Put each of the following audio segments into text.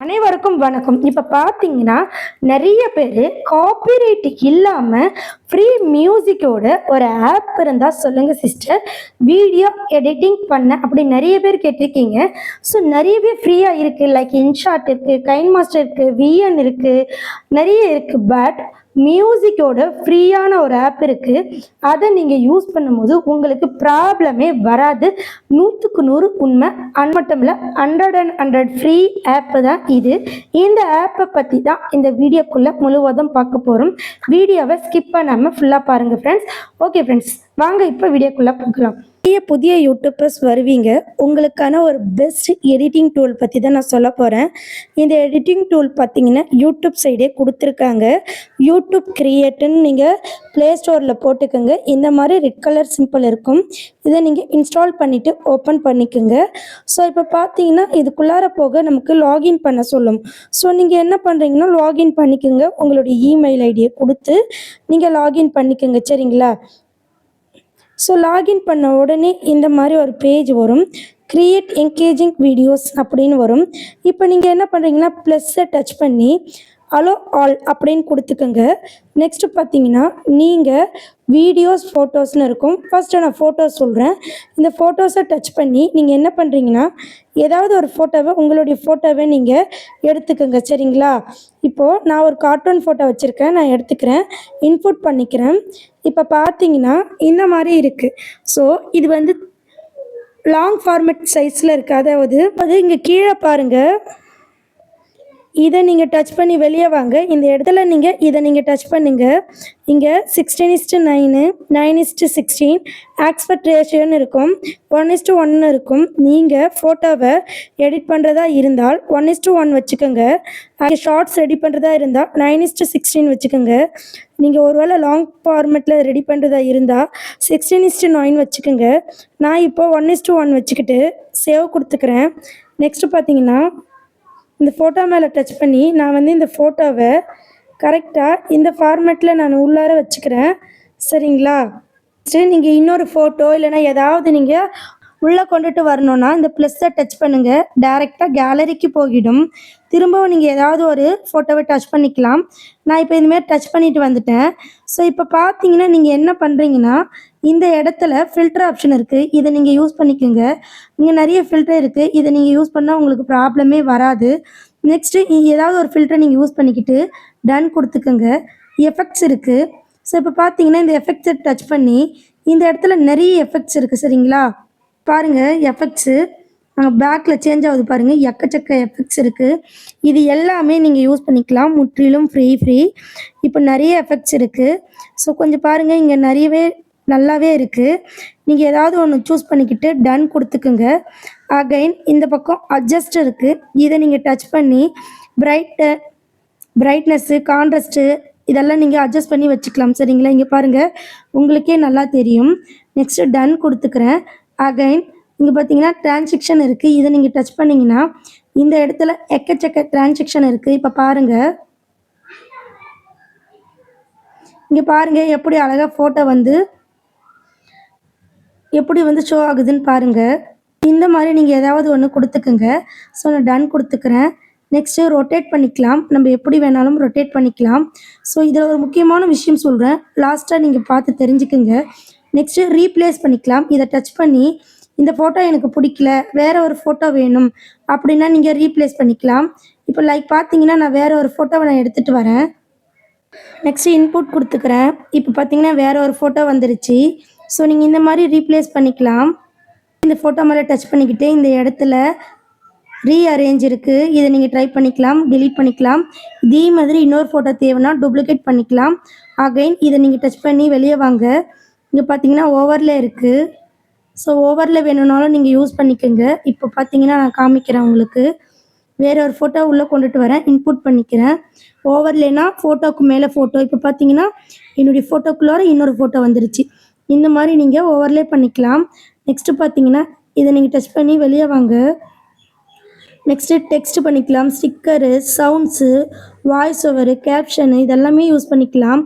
அனைவருக்கும் வணக்கம். இப்போ பார்த்தீங்கன்னா நிறைய பேர் காப்பிரைட் இல்லாமல் ஃப்ரீ மியூசிக்கோட ஒரு ஆப் இருந்தால் சொல்லுங்கள் சிஸ்டர் வீடியோ எடிட்டிங் பண்ண. அப்படி நிறைய பேர் கேட்டிருக்கீங்க. ஸோ நிறையவே ஃப்ரீயாக இருக்குது லைக் இன்ஷாட் இருக்குது கைன் மாஸ்டர் இருக்குது விஎன் இருக்குது நிறைய இருக்குது பட் மியூசிக்கோட ஃப்ரீயான ஒரு ஆப் இருக்குது அதை நீங்கள் யூஸ் பண்ணும்போது உங்களுக்கு ப்ராப்ளமே வராது. நூற்றுக்கு நூறு உண்மை. அது மட்டும் இல்லை hundred and hundred free app தான் இது. இந்த ஆப்பை பற்றி தான் இந்த வீடியோக்குள்ளே முழுவதும் பார்க்க போகிறோம் வீடியோவை ஸ்கிப் பண்ண பண்ணாமல் ஃபுல்லாக பாருங்கள் ஃப்ரெண்ட்ஸ் ஓகே ஃப்ரெண்ட்ஸ் வாங்க இப்போ வீடியோக்குள்ளே போகலாம். நிறைய புதிய யூடியூபர்ஸ் வருவீங்க. உங்களுக்கான ஒரு பெஸ்ட் எடிட்டிங் டூல் பற்றி தான் நான் சொல்ல போகிறேன் இந்த எடிட்டிங் டூல் பார்த்தீங்கன்னா யூடியூப் சைடே கொடுத்துருக்காங்க. யூடியூப் கிரியேட்டுன்னு நீங்கள் ப்ளே ஸ்டோரில் போட்டுக்கோங்க. இந்த மாதிரி ரெட் கலர் சிம்பிள் இருக்கும். இதை நீங்கள் இன்ஸ்டால் பண்ணிவிட்டு ஓப்பன் பண்ணிக்கோங்க. ஸோ இப்போ பார்த்தீங்கன்னா இதுக்குள்ளார போக நமக்கு லாகின் பண்ண சொல்லும். ஸோ நீங்கள் என்ன பண்ணுறீங்கன்னா லாகின் பண்ணிக்கோங்க. உங்களுடைய இமெயில் ஐடியை கொடுத்து நீங்கள் லாகின் பண்ணிக்கோங்க. சரிங்களா? ஸோ லாகின் பண்ண உடனே இந்த மாதிரி ஒரு பேஜ் வரும். க்ரியேட் என்கேஜிங் வீடியோஸ் அப்படின்னு வரும். இப்போ நீங்கள் என்ன பண்ணுறீங்கன்னா ப்ளஸ்ஸை டச் பண்ணி அலோ ஆல் அப்படின்னு கொடுத்துக்கோங்க. நெக்ஸ்ட்டு பார்த்தீங்கன்னா நீங்கள் வீடியோஸ் ஃபோட்டோஸ்னு இருக்கும். ஃபஸ்ட்டு நான் ஃபோட்டோஸ் சொல்கிறேன் இந்த ஃபோட்டோஸை டச் பண்ணி நீங்கள் என்ன பண்ணுறீங்கன்னா ஏதாவது ஒரு ஃபோட்டோவை உங்களுடைய ஃபோட்டோவை நீங்கள் எடுத்துக்கோங்க. சரிங்களா? இப்போது நான் ஒரு கார்ட்டூன் ஃபோட்டோ வச்சுருக்கேன். நான் எடுத்துக்கிறேன். இன்புட் பண்ணிக்கிறேன். இப்போ பார்த்தீங்கன்னா இந்த மாதிரி இருக்குது ஸோ இது வந்து லாங் ஃபார்மேட் சைஸில் இருக்குது அதாவது அது இங்கே கீழே பாருங்கள் இதை நீங்கள் டச் பண்ணி வெளியே வாங்க. இந்த இடத்துல நீங்கள் இதை நீங்கள் டச் பண்ணுங்க. இங்கே sixteen is to nine nine is to sixteen aspect ரேஷியோன்னு இருக்கும். ஒன் இஸ்ட்டு ஒன்று இருக்கும். நீங்கள் ஃபோட்டோவை எடிட் பண்ணுறதா இருந்தால் ஒன் இஸ்ட்டு ஒன் வச்சுக்கோங்க. அது ஷார்ட்ஸ் ரெடி பண்ணுறதா இருந்தால் நைன் இஸ்ட்டு சிக்ஸ்டீன் வச்சுக்கோங்க. நீங்கள் ஒருவேளை லாங் ஃபார்மேட்டில் ரெடி பண்ணுறதா இருந்தால் சிக்ஸ்டீன் இஸ்ட்டு நைன் வச்சுக்கோங்க. நான் இப்போ ஒன் இஸ்ட்டு ஒன் வச்சுக்கிட்டு சேவ் கொடுத்துக்கிறேன். நெக்ஸ்ட்டு பார்த்தீங்கன்னா இந்த ஃபோட்டோ மேலே டச் பண்ணி நான் வந்து இந்த ஃபோட்டோவை கரெக்டாக இந்த ஃபார்மேட்டில் நான் உள்ளார வச்சுக்கிறேன். சரிங்களா? சரி நீங்கள் இன்னொரு ஃபோட்டோ இல்லைன்னா ஏதாவது நீங்கள் உள்ளே கொண்டுட்டு வரணும்னா இந்த ப்ளஸ்ஸை டச் பண்ணுங்கள் டேரெக்டாக கேலரிக்கு போகிடும். திரும்பவும் நீங்கள் ஏதாவது ஒரு ஃபோட்டோவை டச் பண்ணிக்கலாம். நான் இப்போ இதுமாரி டச் பண்ணிட்டு வந்துட்டேன். ஸோ இப்போ பார்த்தீங்கன்னா நீங்கள் என்ன பண்ணுறீங்கன்னா இந்த இடத்துல ஃபில்டர் ஆப்ஷன் இருக்குது இதை நீங்கள் யூஸ் பண்ணிக்கோங்க. இங்கே நிறைய ஃபில்டர் இருக்குது இதை நீங்கள் யூஸ் பண்ணால் உங்களுக்கு ப்ராப்ளமே வராது. நெக்ஸ்ட்டு ஏதாவது ஒரு ஃபில்டரை நீங்கள் யூஸ் பண்ணிக்கிட்டு டன் கொடுத்துக்கோங்க. எஃபெக்ட்ஸ் இருக்குது ஸோ இப்போ பார்த்தீங்கன்னா இந்த எஃபெக்ட்ஸை டச் பண்ணி இந்த இடத்துல நிறைய எஃபெக்ட்ஸ் இருக்குது சரிங்களா? பாருங்கள் எஃபெக்ட்ஸு பேக்கில் சேஞ்ச் ஆகுது பாருங்கள் எக்கச்சக்க எஃபெக்ட்ஸ் இருக்குது இது எல்லாமே நீங்கள் யூஸ் பண்ணிக்கலாம். முற்றிலும் ஃப்ரீ ஃப்ரீ இப்போ நிறைய எஃபெக்ட்ஸ் இருக்குது ஸோ கொஞ்சம் பாருங்கள் இங்கே நிறையவே நல்லாவே இருக்குது நீங்கள் ஏதாவது ஒன்று சூஸ் பண்ணிக்கிட்டு டன் கொடுத்துக்குங்க. அகைன் இந்த பக்கம் அட்ஜஸ்ட் இருக்குது இதை நீங்கள் டச் பண்ணி பிரைட்டு பிரைட்னஸ்ஸு கான்ட்ரஸ்ட்டு இதெல்லாம் நீங்கள் அட்ஜஸ்ட் பண்ணி வச்சுக்கலாம். சரிங்களா? இங்கே பாருங்கள் உங்களுக்கே நல்லா தெரியும். நெக்ஸ்ட்டு டன் கொடுத்துக்கிறேன். அகைன் இங்கே பார்த்தீங்கன்னா டிரான்சிக்ஷன் இருக்குது இதை நீங்கள் டச் பண்ணிங்கன்னா இந்த இடத்துல எக்கச்சக்க டிரான்சிக்ஷன் இருக்குது இப்போ பாருங்கள் இங்கே பாருங்கள் எப்படி அழகாக ஃபோட்டோ வந்து எப்படி வந்து ஷோ ஆகுதுன்னு பாருங்கள் இந்த மாதிரி நீங்கள் ஏதாவது ஒன்று கொடுத்துக்குங்க. ஸோ நான் டன் கொடுத்துக்கிறேன். நெக்ஸ்ட்டு ரொட்டேட் பண்ணிக்கலாம். நம்ம எப்படி வேணாலும் ரொட்டேட் பண்ணிக்கலாம். ஸோ இதில் ஒரு முக்கியமான விஷயம் சொல்கிறேன் லாஸ்ட்டாக நீங்கள் பார்த்து தெரிஞ்சுக்குங்க. நெக்ஸ்ட்டு ரீப்ளேஸ் பண்ணிக்கலாம். இதை டச் பண்ணி இந்த ஃபோட்டோ எனக்கு பிடிக்கல வேற ஒரு ஃபோட்டோ வேணும் அப்படின்னா நீங்கள் ரீப்ளேஸ் பண்ணிக்கலாம். இப்போ லைக் பார்த்தீங்கன்னா நான் வேற ஒரு ஃபோட்டோவை நான் எடுத்துகிட்டு வரேன். நெக்ஸ்ட் இன்புட் கொடுத்துக்கிறேன். இப்போ பார்த்தீங்கன்னா வேற ஒரு ஃபோட்டோ வந்துருச்சு. ஸோ நீங்கள் இந்த மாதிரி ரீப்ளேஸ் பண்ணிக்கலாம். இந்த ஃபோட்டோ மேலே டச் பண்ணிக்கிட்டு இந்த இடத்துல ரீஅரேஞ்ச் இருக்குது இதை நீங்கள் ட்ரை பண்ணிக்கலாம் டிலீட் பண்ணிக்கலாம். இதே மாதிரி இன்னொரு ஃபோட்டோ தேவைன்னா டூப்ளிகேட் பண்ணிக்கலாம். அகைன் இதை நீங்கள் டச் பண்ணி வெளியே வாங்க. இங்கே பார்த்தீங்கன்னா ஓவரில் இருக்குது ஸோ ஓவரில் வேணும்னாலும் நீங்கள் யூஸ் பண்ணிக்கோங்க. இப்போ பார்த்தீங்கன்னா நான் காமிக்கிறேன் உங்களுக்கு. வேற ஒரு ஃபோட்டோ உள்ளே கொண்டுட்டு வரேன். இன்புட் பண்ணிக்கிறேன். ஓவர்லேனா ஃபோட்டோக்கு மேலே ஃபோட்டோ இப்போ பார்த்தீங்கன்னா என்னுடைய ஃபோட்டோக்குள்ளார இன்னொரு ஃபோட்டோ வந்துருச்சு. இந்த மாதிரி நீங்கள் ஓவர்லே பண்ணிக்கலாம். நெக்ஸ்ட்டு பார்த்தீங்கன்னா இதை நீங்கள் டச் பண்ணி வெளியே வாங்க. நெக்ஸ்ட்டு டெக்ஸ்ட் பண்ணிக்கலாம். Sticker sounds voice over caption இதெல்லாமே யூஸ் பண்ணிக்கலாம்.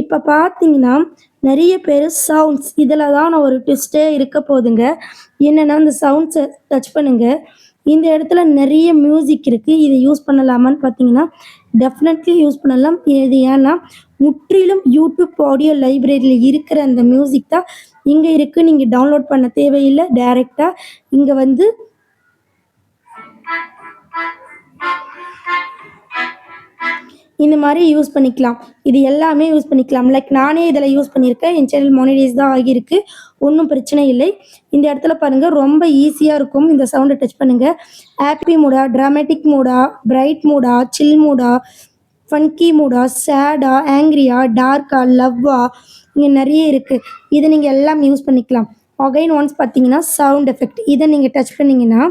இப்போ பார்த்தீங்கன்னா நிறைய பேர் சவுண்ட்ஸ் இதில் தான் நான் ஒரு ட்விஸ்ட்டே இருக்க போகுதுங்க. என்னென்னா அந்த சவுண்ட்ஸை டச் பண்ணுங்கள் இந்த இடத்துல நிறைய மியூசிக் இருக்குது இதை யூஸ் பண்ணலாமான்னு பார்த்தீங்கன்னா டெஃபினெட்லி யூஸ் பண்ணலாம். இது ஏன்னா முற்றிலும் யூடியூப் ஆடியோ லைப்ரரியில் இருக்கிற அந்த மியூசிக் தான் இங்கே இருக்குது நீங்கள் டவுன்லோட் பண்ண தேவையில்லை. டைரெக்டாக இங்கே வந்து இந்த மாதிரி யூஸ் பண்ணிக்கலாம். இது எல்லாமே யூஸ் பண்ணிக்கலாம். லைக் நானே இதில் யூஸ் பண்ணியிருக்கேன் என் சேனல் மோனிடைஸ் தான் ஆகியிருக்கு. ஒன்றும் பிரச்சனை இல்லை. இந்த இடத்துல பாருங்கள் ரொம்ப ஈஸியாக இருக்கும். இந்த சவுண்டை டச் பண்ணுங்கள் ஹாப்பி மூடா ட்ராமேட்டிக் மூடா பிரைட் மூடா சில் மூடா ஃபன்கி மூடா சேடா ஆங்க்ரியா டார்க்கா லவ்வா இங்கே நிறைய இருக்குது இதை நீங்கள் எல்லாம் யூஸ் பண்ணிக்கலாம். அகைன் ஒன்ஸ் பார்த்தீங்கன்னா சவுண்ட் எஃபெக்ட் இதை நீங்கள் டச் பண்ணிங்கன்னா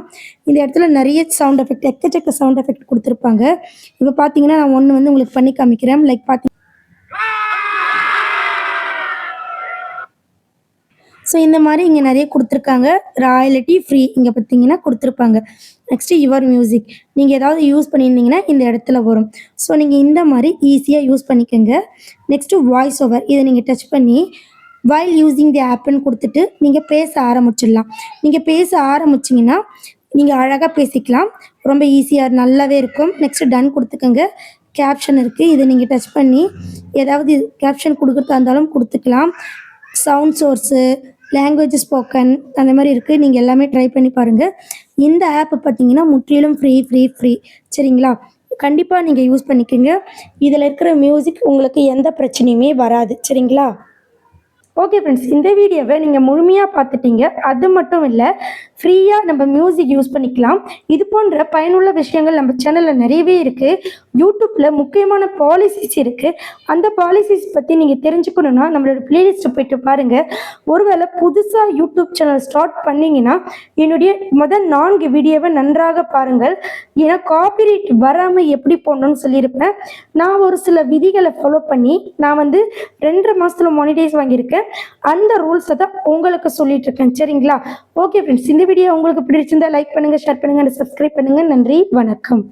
இந்த இடத்துல நிறைய சவுண்ட் எஃபெக்ட் எக்கச்சக்க சவுண்ட் எஃபெக்ட் கொடுத்துருப்பாங்க. இப்போ பார்த்தீங்கன்னா நான் ஒன்று வந்து உங்களுக்கு பண்ணி காமிக்கிறேன். லைக் பார்த்தி ஸோ இந்த மாதிரி இங்கே நிறைய கொடுத்துருக்காங்க. ராயலிட்டி ஃப்ரீ இங்கே பார்த்தீங்கன்னா கொடுத்துருப்பாங்க. நெக்ஸ்ட்டு யுவர் மியூசிக் நீங்கள் ஏதாவது யூஸ் பண்ணியிருந்தீங்கன்னா இந்த இடத்துல வரும். ஸோ நீங்கள் இந்த மாதிரி ஈஸியாக யூஸ் பண்ணிக்கோங்க. நெக்ஸ்ட்டு வாய்ஸ் ஓவர் இதை நீங்கள் டச் பண்ணி வைல் யூஸிங் தி ஆப்னு கொடுத்துட்டு நீங்கள் பேச ஆரம்பிச்சிடலாம். நீங்கள் பேச ஆரம்பிச்சிங்கன்னா நீங்கள் அழகாக பேசிக்கலாம். ரொம்ப ஈஸியாக நல்லாவே இருக்கும். நெக்ஸ்ட்டு டன் கொடுத்துக்கோங்க. கேப்ஷன் இருக்குது இதை நீங்கள் டச் பண்ணி ஏதாவது கேப்ஷன் கொடுக்குறதா இருந்தாலும் கொடுத்துக்கலாம். சவுண்ட் சோர்ஸு லாங்குவேஜ் ஸ்போக்கன் அந்த மாதிரி இருக்குது நீங்கள் எல்லாமே ட்ரை பண்ணி பாருங்கள் இந்த ஆப் பார்த்தீங்கன்னா முற்றிலும் ஃப்ரீ ஃப்ரீ ஃப்ரீ சரிங்களா? கண்டிப்பாக நீங்கள் யூஸ் பண்ணிக்கோங்க. இதில் இருக்கிற மியூசிக் உங்களுக்கு எந்த பிரச்சனையுமே வராது. சரிங்களா? ஓகே ஃப்ரெண்ட்ஸ் இந்த வீடியோவை நீங்கள் முழுமையாக பார்த்துட்டீங்க. அது மட்டும் இல்லை ஃப்ரீயாக நம்ம மியூசிக் யூஸ் பண்ணிக்கலாம். இது போன்ற பயனுள்ள விஷயங்கள் நம்ம சேனலில் நிறையவே இருக்குது யூடியூப்பில் முக்கியமான பாலிசிஸ் இருக்குது அந்த பாலிசிஸ் பற்றி நீங்கள் தெரிஞ்சுக்கணுன்னா நம்மளோட பிளேலிஸ்ட்டை போயிட்டு பாருங்கள் ஒருவேளை புதுசாக யூடியூப் சேனல் ஸ்டார்ட் பண்ணிங்கன்னா என்னுடைய முதல் நான்கு வீடியோவை நன்றாக பாருங்கள். ஏன்னா காப்பிரைட் வராமல் எப்படி போடணும்னு சொல்லியிருப்பேன். நான் ஒரு சில விதிகளை ஃபாலோ பண்ணி நான் வந்து ரெண்டரை மாதத்தில் மானிடைஸ் வாங்கியிருக்கேன். அந்த ரூல்ஸை தான் உங்களுக்கு சொல்லிட்டு இருக்கேன். சரிங்களா? ஓகே ஃப்ரெண்ட்ஸ் இந்த வீடியோ உங்களுக்கு பிடிச்சிருந்தா லைக் பண்ணுங்கள் ஷேர் பண்ணுங்கள் சப்ஸ்கிரைப் பண்ணுங்கள் நன்றி வணக்கம்.